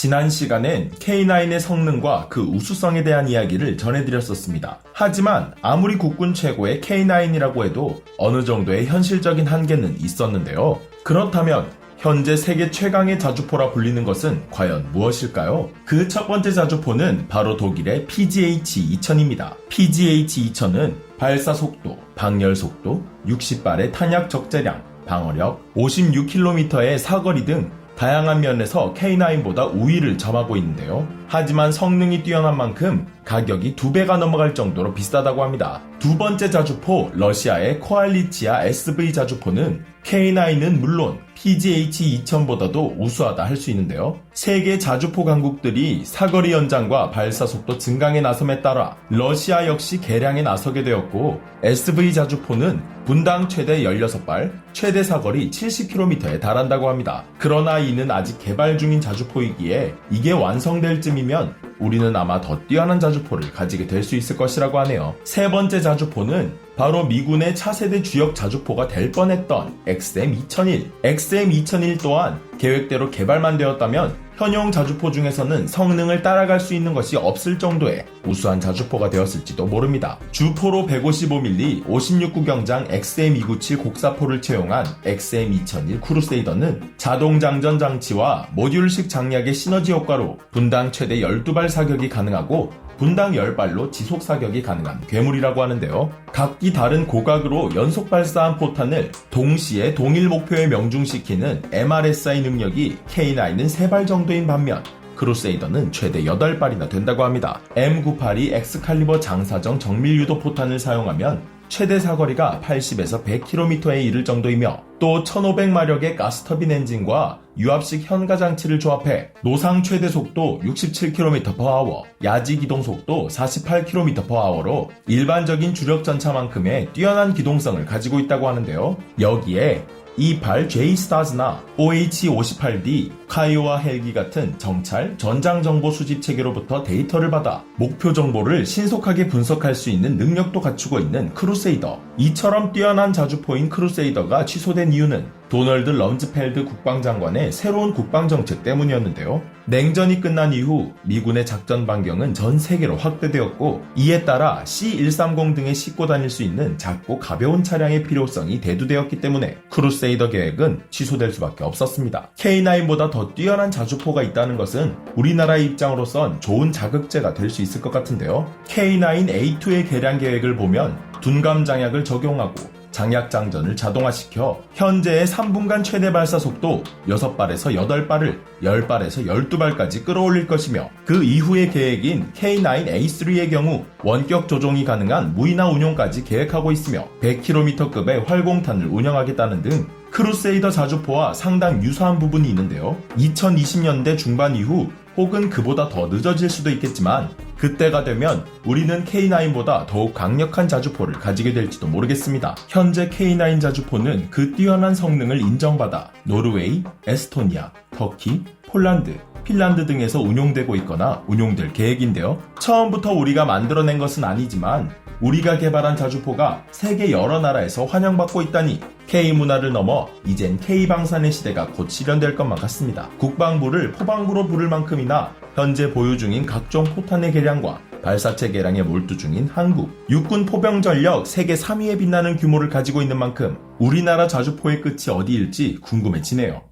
지난 시간엔 K9의 성능과 그 우수성에 대한 이야기를 전해드렸었습니다. 하지만 아무리 국군 최고의 K9이라고 해도 어느 정도의 현실적인 한계는 있었는데요. 그렇다면 현재 세계 최강의 자주포라 불리는 것은 과연 무엇일까요? 그 첫 번째 자주포는 바로 독일의 PGH-2000입니다. PGH-2000은 발사 속도, 방열 속도, 60발의 탄약 적재량, 방어력, 56km의 사거리 등 다양한 면에서 K9보다 우위를 점하고 있는데요. 하지만 성능이 뛰어난 만큼 가격이 두 배가 넘어갈 정도로 비싸다고 합니다. 두 번째 자주포 러시아의 코알리치아 SV 자주포는 K9은 물론 PGH-2000보다도 우수하다 할 수 있는데요. 세계 자주포 강국들이 사거리 연장과 발사 속도 증강에 나섬에 따라 러시아 역시 개량에 나서게 되었고 SV 자주포는 분당 최대 16발, 최대 사거리 70km에 달한다고 합니다. 그러나 이는 아직 개발 중인 자주포이기에 이게 완성될 쯤이면 우리는 아마 더 뛰어난 자주포를 가지게 될 수 있을 것이라고 하네요. 세 번째 자주포는 바로 미군의 차세대 주력 자주포가 될 뻔했던 XM2001. XM2001 또한 계획대로 개발만 되었다면 현용 자주포 중에서는 성능을 따라갈 수 있는 것이 없을 정도의 우수한 자주포가 되었을지도 모릅니다. 주포로 155mm 56구경장 XM297 곡사포를 채용한 XM2001 크루세이더는 자동 장전 장치와 모듈식 장약의 시너지 효과로 분당 최대 12발 사격이 가능하고 분당 10발로 지속 사격이 가능한 괴물이라고 하는데요. 각기 다른 고각으로 연속 발사한 포탄을 동시에 동일 목표에 명중시키는 MRSI 능력이 K9은 3발 정도인 반면 크루세이더는 최대 8발이나 된다고 합니다. M982 엑스칼리버 장사정 정밀 유도 포탄을 사용하면 최대 사거리가 80에서 100km에 이를 정도이며 또 1500마력의 가스터빈 엔진과 유압식 현가 장치를 조합해 노상 최대 속도 67km/h, 야지 기동 속도 48km/h로 일반적인 주력 전차만큼의 뛰어난 기동성을 가지고 있다고 하는데요. 여기에 E8 J-STARS나 OH-58D, 카이오와 헬기 같은 정찰, 전장 정보 수집 체계로부터 데이터를 받아 목표 정보를 신속하게 분석할 수 있는 능력도 갖추고 있는 크루세이더. 이처럼 뛰어난 자주포인 크루세이더가 취소된 이유는 도널드 럼즈펠드 국방장관의 새로운 국방정책 때문이었는데요. 냉전이 끝난 이후 미군의 작전 반경은 전 세계로 확대되었고 이에 따라 C-130 등에 싣고 다닐 수 있는 작고 가벼운 차량의 필요성이 대두되었기 때문에 크루세이더 계획은 취소될 수밖에 없었습니다. K9보다 더 뛰어난 자주포가 있다는 것은 우리나라의 입장으로선 좋은 자극제가 될 수 있을 것 같은데요. K9A2의 개량 계획을 보면 둔감 장약을 적용하고 장약 장전을 자동화시켜 현재의 3분간 최대 발사 속도 6발에서 8발을 10발에서 12발까지 끌어올릴 것이며 그 이후의 계획인 K9A3의 경우 원격 조종이 가능한 무인화 운용까지 계획하고 있으며 100km급의 활공탄을 운영하겠다는 등 크루세이더 자주포와 상당 유사한 부분이 있는데요. 2020년대 중반 이후 혹은 그보다 더 늦어질 수도 있겠지만 그때가 되면 우리는 K9보다 더욱 강력한 자주포를 가지게 될지도 모르겠습니다. 현재 K9 자주포는 그 뛰어난 성능을 인정받아 노르웨이, 에스토니아, 터키, 폴란드, 핀란드 등에서 운용되고 있거나 운용될 계획인데요. 처음부터 우리가 만들어낸 것은 아니지만 우리가 개발한 자주포가 세계 여러 나라에서 환영받고 있다니 K 문화를 넘어 이젠 K 방산의 시대가 곧 실현될 것만 같습니다. 국방부를 포방부로 부를 만큼이나 현재 보유 중인 각종 포탄의 개량과 발사체 개량에 몰두 중인 한국, 육군 포병 전력 세계 3위에 빛나는 규모를 가지고 있는 만큼 우리나라 자주포의 끝이 어디일지 궁금해지네요.